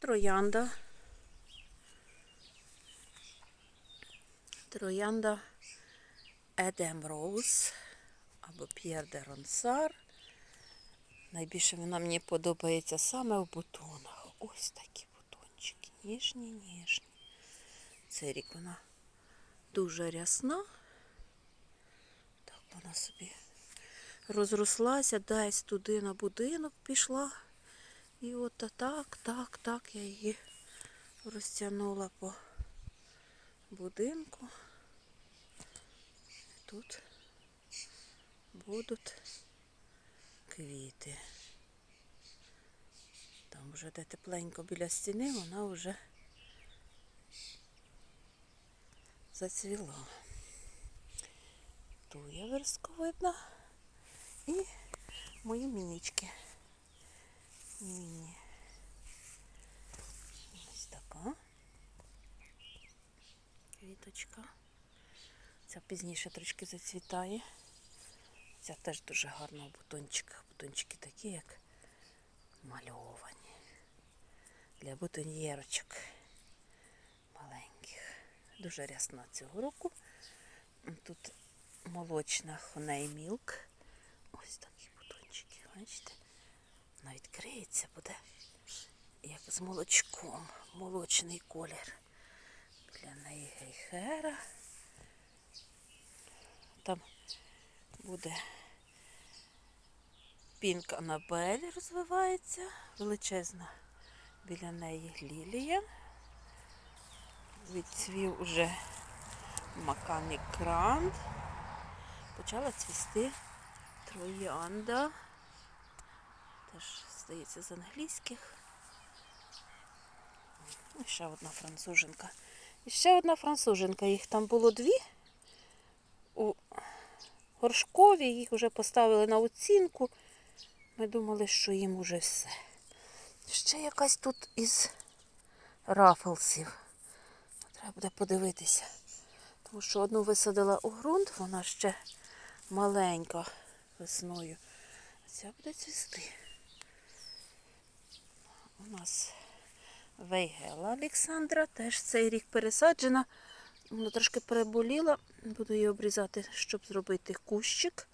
Троянда. Троянда Едем Роуз або П'єр де Ронсар. Найбільше вона мені подобається саме в бутонах. Ось такі бутончики. Ніжні, ніжні. Цей рік вона дуже рясна. Так вона собі розрослася, десь туди на будинок пішла. І от так, так, так я її розтягнула по будинку. Тут будуть квіти. Там вже де тепленько біля стіни, вона вже зацвіла. Туя версковидна і мої мінічки. Міні. Ось така. Квіточка. Ця пізніше трошки зацвітає. Ця теж дуже гарна в бутончиках. Бутончики такі, як мальовані. Для бутоньєрочок маленьких. Дуже рясна цього року. Тут молочна хоней мілк. Ось такі бутончики, бачите? Вона відкриється, буде як з молочком. Молочний колір. Для неї гейхера. Там буде пінк Анабель розвивається, величезна біля неї лілія. Відцвів уже Макамі Гранд. Почала цвісти троянда. Теж, здається, з англійських. І ще одна француженка. І ще одна француженка. Їх там було дві. У горшкові їх вже поставили на оцінку. Ми думали, що їм уже все. Ще якась тут із рафлсів. Треба буде подивитися. Тому що одну висадила у ґрунт, вона ще маленька весною. Ця буде цвісти. У нас Вейгела Олександра теж цей рік пересаджена. Вона трошки переболіла. Буду її обрізати, щоб зробити кущик.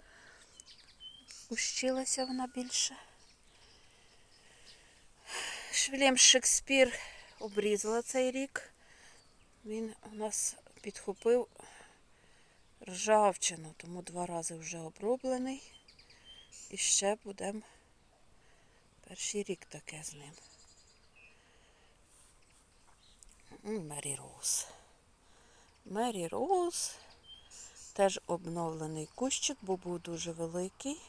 Кущилася вона більше. Швілем Шекспір обрізала цей рік. Він у нас підхопив ржавчину, тому два рази вже оброблений. І ще будемо перший рік таке з ним. Мері Роуз. Мері Роуз. Теж обновлений кущик, бо був дуже великий.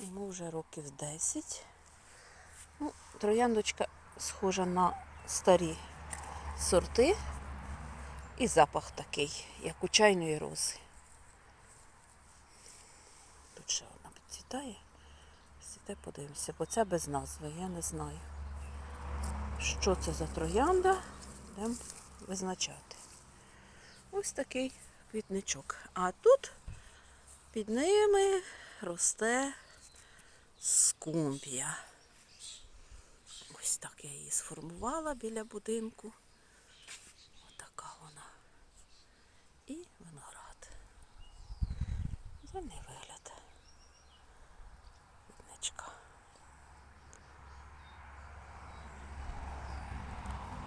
Йому вже років 10. Ну, трояндочка схожа на старі сорти. І запах такий, як у чайної рози. Тут ще одна підцвітає. Сіде, подивимося, бо це без назви, я не знаю. Що це за троянда? Будемо визначати. Ось такий квітничок. А тут під ними росте скумпія. Ось так я її сформувала біля будинку. Отака вона. І виноград. Невеликий.